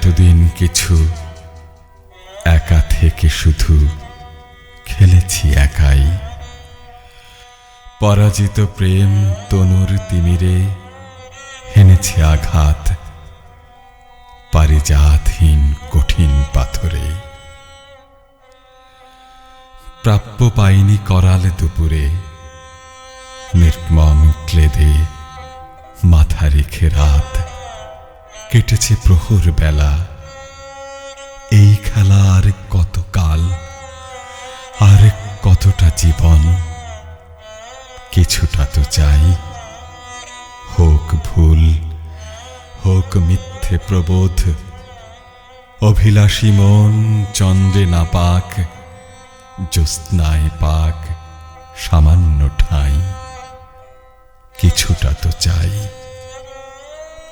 এতদিন কিছু একা থেকে শুধু খেলেছি একাই। পরাজিত প্রেম তনুর তিমিরে হেনেছে আঘাত পারিজাতহীন কঠিন পাথরে। প্রাপ্য পাইনি করাল দুপুরে, নির্মম ক্লেদে মাথা রেখে রাত। কেটেছে প্রহর বেলা। এই খেলা আর কতকাল আর কতটা জীবন, কিছুটা তো চাই। হোক ভুল, হোক মিথ্যে প্রবোধ, অভিলাষী মন চন্দ্রে না পাক, জ্যোৎস্নায় পাক, সামান্য ঠাঁই, কিছুটা তো চাই।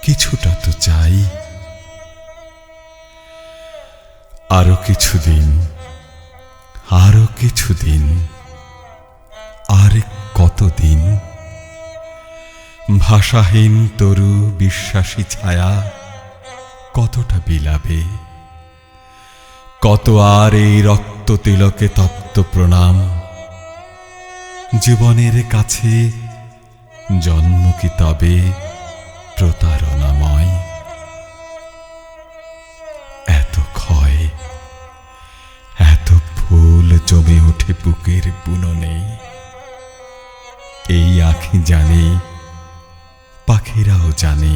কিছুটা তো চাই। আরও কিছুদিন আরও কিছুদিন, আর কতদিন? ভাষাহীন তরু বিশ্বাসী ছায়া কতটা বিলাবে কত আর এই রক্ত তিলকে তপ্ত প্রণাম? জীবনের কাছে জন্ম কি তবে? প্রতারণাময়। এত ক্ষয়, এত ফুল জমে ওঠে বুকের বুননে। এই আখি জানে, পাখিরাও জানে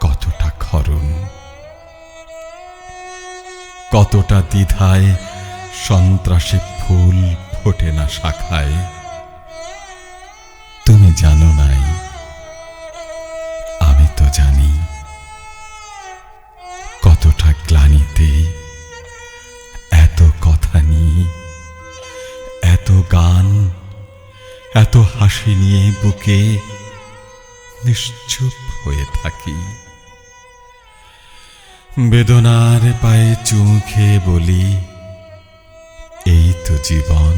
কতটা খরণ কতটা দ্বিধায় সন্ত্রাসে ফুল ফোটে না শাখায়। এত হাসি নিয়ে বুকে নিশ্চুপ হয়ে থাকি। বেদনার পায়ে চুমুখে বলি, এই তো জীবন,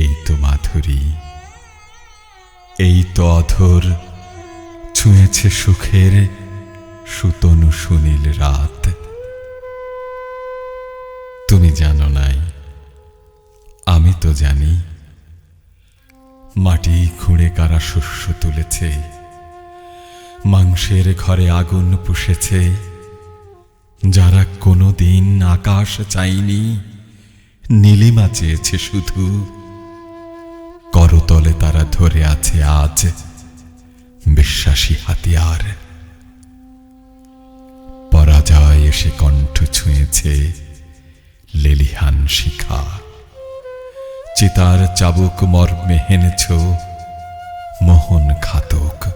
এই তো মাধুরী, এই তো অধর, ছুঁয়েছে সুখের সুতনু সুনীল রাত। তুমি জানো নাই, আমি তো জানি মাটি খুঁড়ে কারা শস্য তুলেছে? মাংসের ঘরে আগুন পুষেছে। যারা কোনো দিন আকাশ চাইনি নীলিমা চেয়েছে শুধু। করতলে তারা ধরে আছে আজ বিশ্বাসী হাতিয়ার। পরাজয় এসে কণ্ঠ ছুঁয়েছে লেলিহান শিখা। চিতার চাবুক মর্মে হেনেছ, মোহন ঘাতক।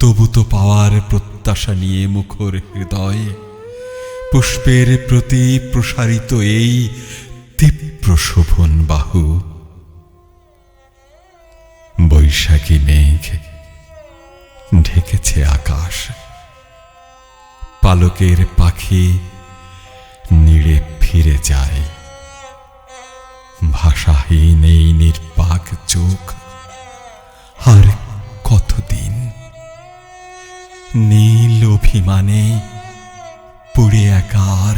তবু তো পাওয়ার প্রত্যাশা নিয়ে মুখর হৃদয়, পুষ্পের প্রতি প্রসারিত এই তীব্র শোভন বাহু। বৈশাখী মেঘ ঢেকেছে আকাশ। পালকের পাখি নিড়ে ফিরে যায়। ভাষাহীন এই নির্বাক চোখ আর কতদিন? নীল অভিমানে পুড়ে একার